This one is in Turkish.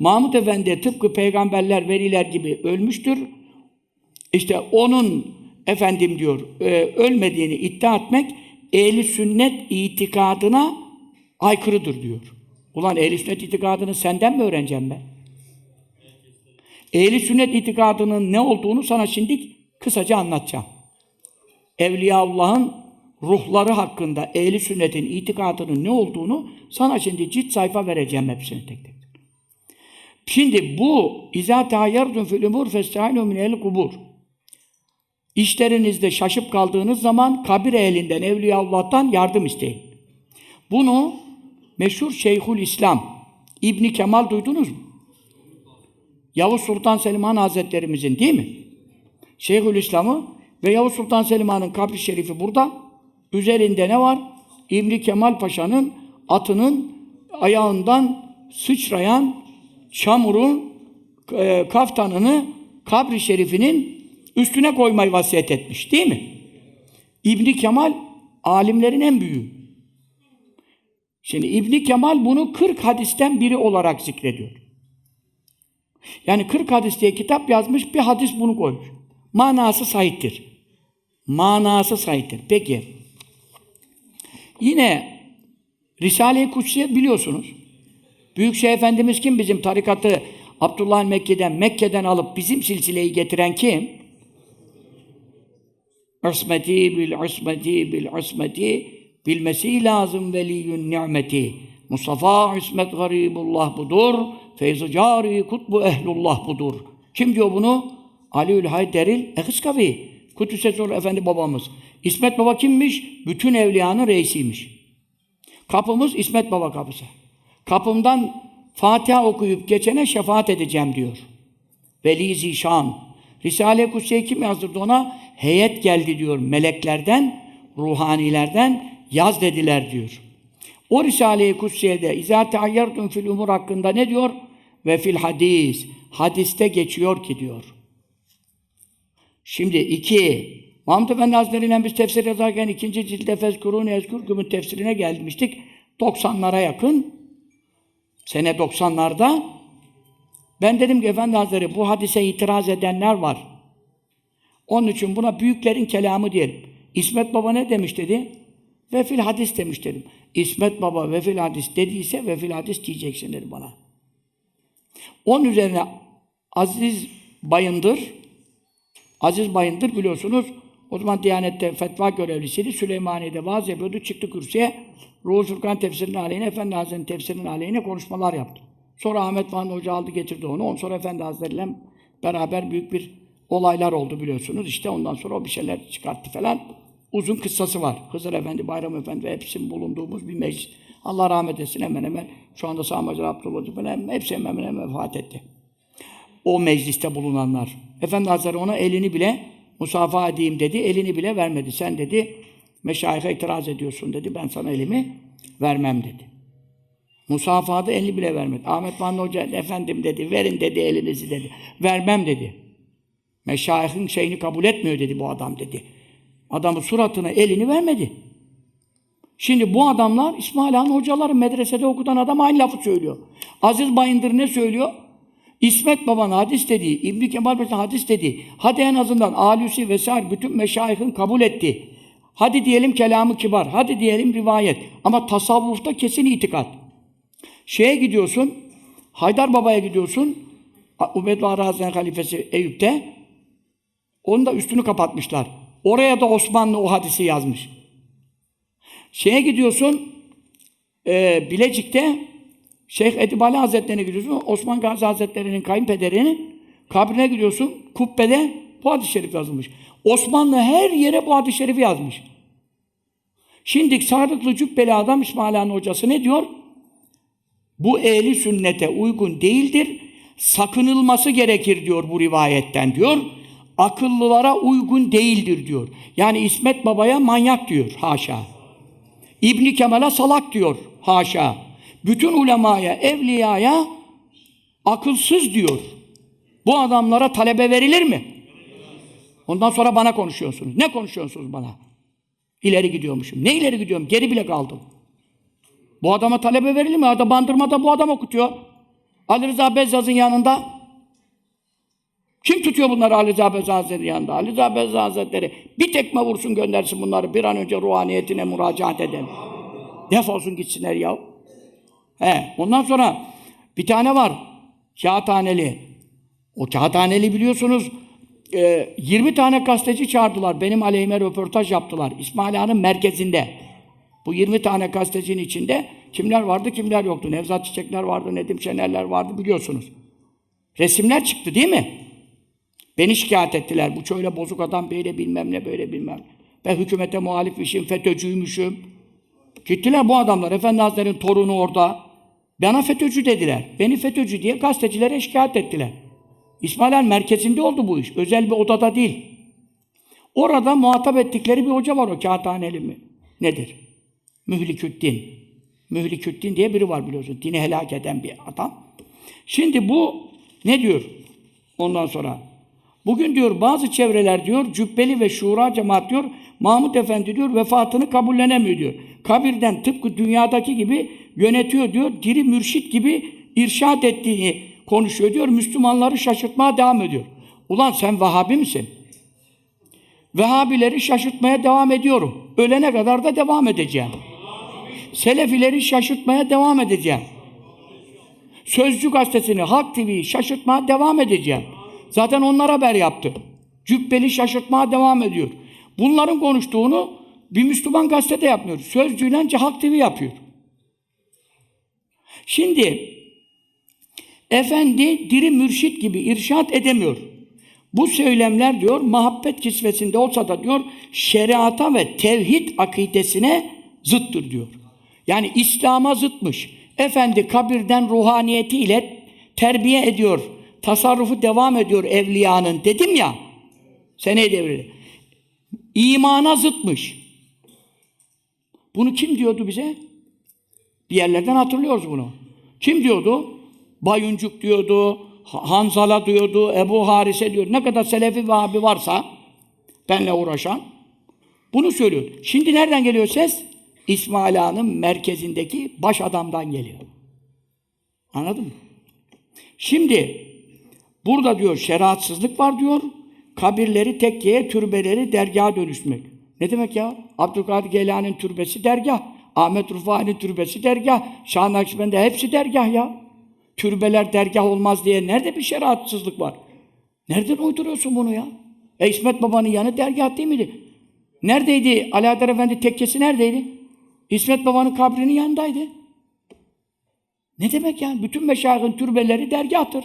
Mahmud Efendi tıpkı peygamberler, veliler gibi ölmüştür. İşte onun efendim diyor e, ölmediğini iddia etmek ehli sünnet itikadına aykırıdır diyor. Ulan ehli sünnet itikadını senden mi öğreneceğim ben? Ehli sünnet itikadının ne olduğunu sana şimdi kısaca anlatacağım. Evliyaullah'ın ruhları hakkında ehli sünnetin itikadının ne olduğunu sana şimdi cilt sayfa vereceğim hepsini tek tek. Şimdi bu izâ tehayyerdun fil umur festâinu minel kubur. İşlerinizde şaşıp kaldığınız zaman kabir ehlinden, Evliyaullah'tan yardım isteyin. Bunu meşhur Şeyhül İslam İbni Kemal duydunuz mu? Yavuz Sultan Selim Han Hazretlerimizin değil mi? Şeyhül İslam'ı ve Yavuz Sultan Selim Han'ın kabri şerifi burada. Üzerinde ne var? İbni Kemal Paşa'nın atının ayağından sıçrayan çamurun e, kaftanını kabri şerifinin üstüne koymayı vasiyet etmiş değil mi? İbni Kemal alimlerin en büyüğü. Şimdi İbni Kemal bunu 40 hadisten biri olarak zikrediyor. Yani 40 hadis diye kitap yazmış, bir hadis bunu koymuş. Manası sahiptir. Manası sahiptir. Peki. Yine Risale-i Kutsiye biliyorsunuz. Büyükşehir Efendimiz kim bizim tarikatı Abdullah Mekke'den Mekke'den alıp bizim silsileyi getiren kim? Usmeti bil usmeti bil usmeti bilmesi lazım veliyyün ni'meti. Mustafa İsmet Garibullah budur. Feyz-i cari kutbu ehlullah budur. Kim diyor bunu? Aliül Hayderil Ekıskavi. Kudüs'e Efendi babamız. İsmet Baba kimmiş? Bütün evliyanın reisiymiş. Kapımız İsmet Baba kapısı. Kapımdan Fatiha okuyup geçene şefaat edeceğim diyor. Veli Zişan. Risale-i Kutsi'yi kim yazdırdı ona? Heyet geldi diyor. Meleklerden, ruhanilerden yaz dediler diyor. O Risale-i Kutsiye'de İzâ teayyertun fil umur hakkında ne diyor? Ve fil hadis. Hadiste geçiyor ki diyor. Şimdi iki, Mahmud Efendi Hazretleri'yle biz tefsir yazarken ikinci cilde Fezkurun Ezkurkum'un tefsirine gelmiştik. 90'lara yakın, sene 90'larda ben dedim ki Efendi Hazretleri bu hadise itiraz edenler var. Onun için buna büyüklerin kelamı diyelim. İsmet Baba ne demiş dedi? Ve fil hadis demiş dedim. İsmet Baba ve fil hadis dediyse ve fil hadis diyeceksin dedi bana. Onun üzerine Aziz Bayındır, Aziz Bayındır biliyorsunuz, o zaman Diyanet'te fetva görevlisiydi. Süleymaniye'de vaaz yapıyordu. Çıktı kürsüye. Ruhul Furkan tefsirinin aleyhine, Efendi Hazretleri'nin tefsirinin aleyhine konuşmalar yaptı. Sonra Ahmet Van Hoca aldı getirdi onu. Ondan sonra Efendi Hazretleri'yle beraber büyük bir olaylar oldu biliyorsunuz. İşte ondan sonra o bir şeyler çıkarttı falan. Uzun kıssası var. Hızır Efendi, Bayram Efendi ve hepsinin bulunduğumuz bir meclis. Allah rahmet etsin hemen hemen. Şu anda Sağmacı Abdullah Hoca falan hepsi hemen hemen vefat etti. O mecliste bulunanlar. Efendi Hazretleri ona elini bile musafaha edeyim dedi. Elini bile vermedi. Sen dedi meşayih'e itiraz ediyorsun dedi. Ben sana elimi vermem dedi. Musafahada elini bile vermedi. Ahmet Vanlı Hoca efendim dedi. Verin dedi elinizi dedi. Vermem dedi. Meşayihin şeyini kabul etmiyor dedi bu adam dedi. Adamın suratına elini vermedi. Şimdi bu adamlar İsmail Han hocaları medresede okutan adam aynı lafı söylüyor. Aziz Bayındır ne söylüyor? İsmet Baba'nın hadis dediği, İbn Kemal Paşa'nın hadis dediği, hadi en azından Alusi vesaire bütün meşayihin kabul etti. Hadi diyelim kelamı kibar, hadi diyelim rivayet. Ama tasavvufta kesin itikat. Şeye gidiyorsun, Haydar Baba'ya gidiyorsun, Ubeydullah Razı'nın halifesi Eyüp'te, onun da üstünü kapatmışlar. Oraya da Osmanlı o hadisi yazmış. Şeye gidiyorsun, e, Bilecik'te Şeyh Edibali Hazretleri'ne gidiyorsun. Osman Gazi Hazretleri'nin kayınpederinin kabrine gidiyorsun. Kubbede bu hadis-i şerif yazılmış. Osmanlı her yere bu hadis-i şerifi yazmış. Şimdi sarıklı cübbeli adam İsmail Han hocası ne diyor? Bu ehli sünnete uygun değildir. Sakınılması gerekir diyor bu rivayetten diyor. Akıllılara uygun değildir diyor. Yani İsmet Baba'ya manyak diyor. Haşa. İbni Kemal'a salak diyor. Haşa. Bütün ulemaya, evliyaya akılsız diyor. Bu adamlara talebe verilir mi? Ondan sonra bana konuşuyorsunuz. Ne konuşuyorsunuz bana? İleri gidiyormuşum. Ne ileri gidiyorum? Geri bile kaldım. Bu adama talebe verilir mi? Arada bandırmada bu adam okutuyor. Ali Rıza Bezzaz'ın yanında kim tutuyor bunları Ali Rıza Bezzaz Hazretleri'nin yanında? Ali Rıza Bezzaz Hazretleri bir tekme vursun göndersin bunları bir an önce ruhaniyetine müracaat edelim. Defolsun gitsinler ya. He, ondan sonra bir tane var. Kağıthaneli. O kağıthaneli biliyorsunuz e, 20 tane gazeteci çağırdılar. Benim aleyhime röportaj yaptılar. İsmail Ağa'nın merkezinde. Bu 20 tane gazetecinin içinde kimler vardı kimler yoktu. Nevzat Çiçekler vardı, Nedim Şenerler vardı biliyorsunuz. Resimler çıktı değil mi? Beni şikayet ettiler. Bu şöyle bozuk adam böyle bilmem ne böyle bilmem. Ben hükümete muhalifmişim, FETÖ'cüymüşüm. Gittiler bu adamlar. Efendi Hazretleri'nin torunu orada. Bana FETÖ'cü dediler. Beni FETÖ'cü diye gazetecilere şikayet ettiler. İsmail merkezinde oldu bu iş. Özel bir odada değil. Orada muhatap ettikleri bir hoca var o kağıthaneli mi? Nedir? Mühliküddin. Mühliküddin diye biri var biliyorsun. Dini helak eden bir adam. Şimdi bu ne diyor? Ondan sonra bugün diyor bazı çevreler diyor cübbeli ve şura cemaat diyor Mahmud Efendi diyor vefatını kabullenemiyor diyor. Kabirden tıpkı dünyadaki gibi yönetiyor diyor. Diri mürşit gibi irşad ettiğini konuşuyor diyor. Müslümanları şaşırtmaya devam ediyor. Ulan sen Vahabi misin? Vehhabileri şaşırtmaya devam ediyorum. Ölene kadar da devam edeceğim. Selefileri şaşırtmaya devam edeceğim. Sözcü gazetesini, Halk TV'yi şaşırtmaya devam edeceğim. Zaten onlar haber yaptı. Cübbeli şaşırtmaya devam ediyor. Bunların konuştuğunu bir Müslüman gazetede yapmıyor. Sözcüyle Halk TV yapıyor. Şimdi Efendi diri mürşit gibi irşat edemiyor. Bu söylemler diyor muhabbet kisvesinde olsa da diyor şeriata ve tevhid akidesine zıttır diyor. Yani İslam'a zıtmış. Efendi kabirden ruhaniyetiyle terbiye ediyor. Tasarrufu devam ediyor evliyanın dedim ya. Seneye devrili. İmana zıtmış. Bunu kim diyordu bize? Bir yerlerden hatırlıyoruz bunu. Kim diyordu? Bayuncuk diyordu, Hanzala diyordu, Ebu Harise diyor. Ne kadar Selefi ve abi varsa benle uğraşan bunu söylüyor. Şimdi nereden geliyor ses? İsmail Ağa'nın merkezindeki baş adamdan geliyor. Anladın mı? Şimdi burada diyor şeriatsızlık var diyor. Kabirleri tekkeye, türbeleri dergaha dönüşmek. Ne demek ya? Abdülkadir Geylani'nin türbesi dergah. Ahmet Rufai'nin türbesi dergah. Şah Nakşibendi hepsi dergah ya. Türbeler dergah olmaz diye nerede bir şeriatsızlık var? Nereden uyduruyorsun bunu ya? E İsmet Baba'nın yanı dergah değil miydi? Neredeydi? Alaeddin Efendi tekkesi neredeydi? İsmet Baba'nın kabrinin yanındaydı. Ne demek yani? Bütün meşayihin türbeleri dergahtır.